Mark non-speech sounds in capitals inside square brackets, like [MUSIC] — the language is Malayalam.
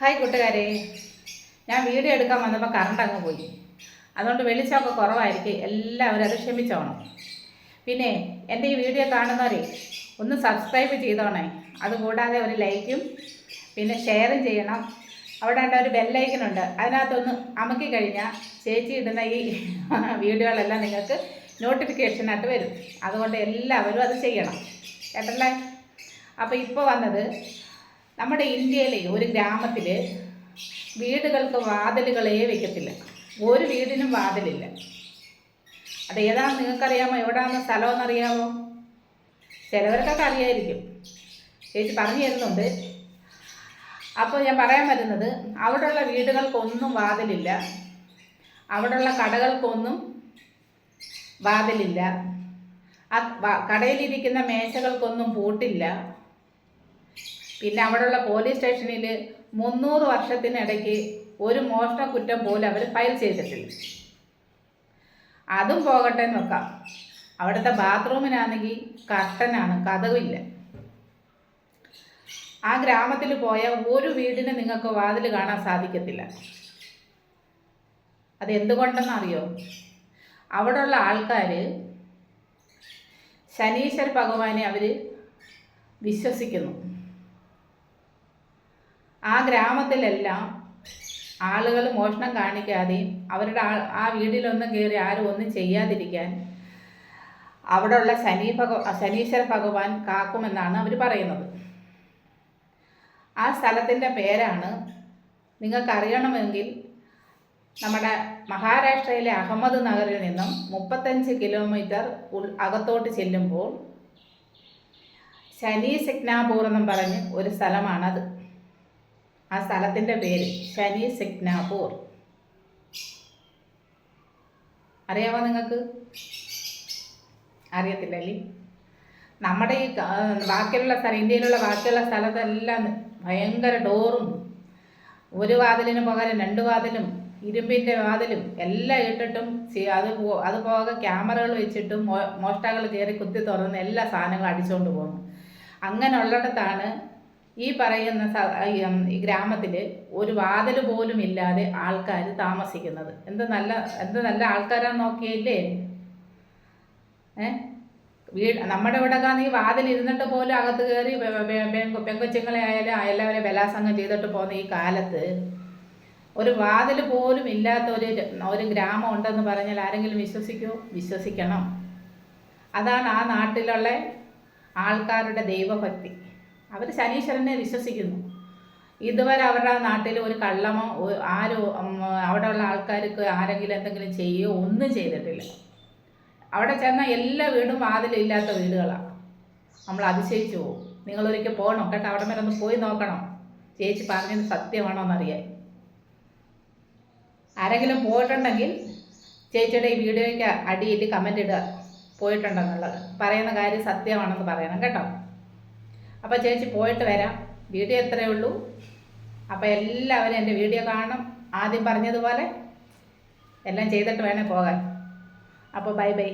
ഹായ് കൂട്ടുകാരെ. ഞാൻ വീഡിയോ എടുക്കാൻ വന്നപ്പോൾ കറണ്ട് അങ്ങ് പോയി. അതുകൊണ്ട് വെളിച്ചമൊക്കെ കുറവായിരിക്കും. എല്ലാവരും അത് ക്ഷമിച്ചോണം. പിന്നെ എന്റെ ഈ വീഡിയോ കാണുന്നവരെ ഒന്ന് സബ്സ്ക്രൈബ് ചെയ്തോണേ. അതുകൂടാതെ ഒരു ലൈക്കും പിന്നെ ഷെയറും ചെയ്യണം. അവിടെ ഉണ്ട് ഒരു ബെല്ലൈക്കനുണ്ട് അതിനകത്തൊന്ന് അമക്കി കഴിഞ്ഞാൽ ചേച്ചി ഇടുന്ന ഈ [LAUGHS] വീഡിയോകളെല്ലാം നിങ്ങൾക്ക് നോട്ടിഫിക്കേഷനായിട്ട് വരും. അതുകൊണ്ട് എല്ലാവരും അത് ചെയ്യണം. കേട്ടല്ലേ? അപ്പോൾ ഇപ്പോൾ വന്നത് നമ്മുടെ ഇന്ത്യയിലെ ഒരു ഗ്രാമത്തിൽ വീടുകൾക്ക് വാതിലുകളേ വെക്കത്തില്ല. ഒരു വീടിനും വാതിലില്ല. അത് ഏതാണെന്ന് നിങ്ങൾക്കറിയാമോ? എവിടെയാണെന്ന് സ്ഥലമെന്നറിയാമോ? ചിലവർക്കൊക്കെ അറിയായിരിക്കും. ചേച്ചി പറഞ്ഞു തരുന്നുണ്ട്. അപ്പോൾ ഞാൻ പറയാൻ വരുന്നത് അവിടെയുള്ള വീടുകൾക്കൊന്നും വാതിലില്ല. അവിടെയുള്ള കടകൾക്കൊന്നും വാതിലില്ല. ആ കടയിലിരിക്കുന്ന മേശകൾക്കൊന്നും പൂട്ടില്ല. പിന്നെ അവിടെയുള്ള പോലീസ് സ്റ്റേഷനിൽ മുന്നൂറ് വർഷത്തിനിടയ്ക്ക് ഒരു മോഷണ കുറ്റം പോലും അവർ ഫയൽ ചെയ്തിട്ടില്ല. അതും പോകട്ടെ നോക്കാം അവിടുത്തെ ബാത്റൂമിനാണെങ്കിൽ കർട്ടനാണ് കഥവില്ല. ആ ഗ്രാമത്തിൽ പോയ ഒരു വീടിന് നിങ്ങൾക്ക് വാതിൽ കാണാൻ സാധിക്കത്തില്ല. അത് എന്തുകൊണ്ടെന്നറിയോ അവിടെയുള്ള ആൾക്കാർ ശനീശ്വര ഭഗവാനെ അവർ വിശ്വസിക്കുന്നു. ആ ഗ്രാമത്തിലെല്ലാം ആളുകൾ മോഷണം കാണിക്കാതെയും അവരുടെ ആ ആ വീട്ടിലൊന്നും കയറി ആരും ഒന്നും ചെയ്യാതിരിക്കാൻ അവിടെയുള്ള ശനി ഭഗ ശനീശ്വര ഭഗവാൻ കാക്കുമെന്നാണ് അവർ പറയുന്നത്. ആ സ്ഥലത്തിന്റെ പേരാണ് നിങ്ങൾക്കറിയണമെങ്കിൽ നമ്മുടെ മഹാരാഷ്ട്രയിലെ അഹമ്മദ് നഗറിൽ നിന്നും മുപ്പത്തഞ്ച് കിലോമീറ്റർ ഉൾ അകത്തോട്ട് ചെല്ലുമ്പോൾ ശനി സിഗ്നാപൂർ എന്നും പറഞ്ഞ് ഒരു സ്ഥലമാണത്. ആ സ്ഥലത്തിന്റെ പേര് ശനി സിഗ്നാപൂർ. അറിയാമോ നിങ്ങൾക്ക്? അറിയത്തില്ലല്ലേ? നമ്മുടെ ഈ ബാക്കിയുള്ള സ്ഥലം ഇന്ത്യയിലുള്ള ബാക്കിയുള്ള സ്ഥലത്തെല്ലാം ഭയങ്കര ഡോറും ഒരു വാതിലിന് പകരം രണ്ട് വാതിലും ഇരുമ്പിന്റെ വാതിലും എല്ലാം ഇട്ടിട്ടും അത് അത് പോകെ ക്യാമറകൾ വെച്ചിട്ടും മോഷ്ടാക്കൾ കയറി കുത്തി തുറന്ന് എല്ലാ സാധനങ്ങളും അടിച്ചുകൊണ്ട് പോകുന്നു. അങ്ങനെ ഉള്ളിടത്താണ് ഈ പറയുന്ന ഗ്രാമത്തിൽ ഒരു വാതിൽ പോലും ഇല്ലാതെ ആൾക്കാർ താമസിക്കുന്നത്. എന്ത് നല്ല എന്ത് നല്ല ആൾക്കാരാന്ന് നോക്കിയല്ലേ? ഏ? വീട് നമ്മുടെ ഇവിടെ ഈ വാതിൽ ഇരുന്നിട്ട് പോലും അകത്ത് കയറി പെങ്കൊച്ചുങ്ങളെ ആയാലും എല്ലാവരെയും ബലാസംഗം ചെയ്തിട്ട് പോകുന്ന ഈ കാലത്ത് ഒരു വാതിൽ പോലും ഇല്ലാത്ത ഒരു ഒരു ഗ്രാമം ഉണ്ടെന്ന് പറഞ്ഞാൽ ആരെങ്കിലും വിശ്വസിക്കൂ? വിശ്വസിക്കണം. അതാണ് ആ നാട്ടിലുള്ള ആൾക്കാരുടെ ദൈവഭക്തി. അവർ ശനീശ്വരനെ വിശ്വസിക്കുന്നു. ഇതുവരെ അവരുടെ നാട്ടിൽ ഒരു കള്ളമോ ആരോ അവിടെയുള്ള ആൾക്കാർക്ക് ആരെങ്കിലും എന്തെങ്കിലും ചെയ്യുകയോ ഒന്നും ചെയ്തിട്ടില്ല. അവിടെ ചെന്നാൽ എല്ലാ വീടും വാതിലില്ലാത്ത വീടുകളാണ് നമ്മൾ അതിശയിച്ചു പോകും. നിങ്ങളൊരിക്കൽ പോകണം. കേട്ടോ അവിടെ വരെ ഒന്ന് പോയി നോക്കണം. ചേച്ചി പറഞ്ഞത് സത്യമാണോ എന്നറിയാൻ. ആരെങ്കിലും പോയിട്ടുണ്ടെങ്കിൽ ചേച്ചിയുടെ ഈ വീഡിയോയ്ക്ക് അടിയിൽ കമന്റ് ഇടുക. പോയിട്ടുണ്ടെന്നുള്ളത്. പറയുന്ന കാര്യം സത്യമാണെന്ന് പറയണം. കേട്ടോ. അപ്പോൾ ചേച്ചി പോയിട്ട് വരാം. വീഡിയോ എത്രയേ ഉള്ളൂ. അപ്പോൾ എല്ലാവരും എന്റെ വീഡിയോ കാണണം. ആദ്യം പറഞ്ഞതുപോലെ എല്ലാം ചെയ്തിട്ട് വേണേ പോകാൻ. അപ്പോൾ ബൈ ബൈ.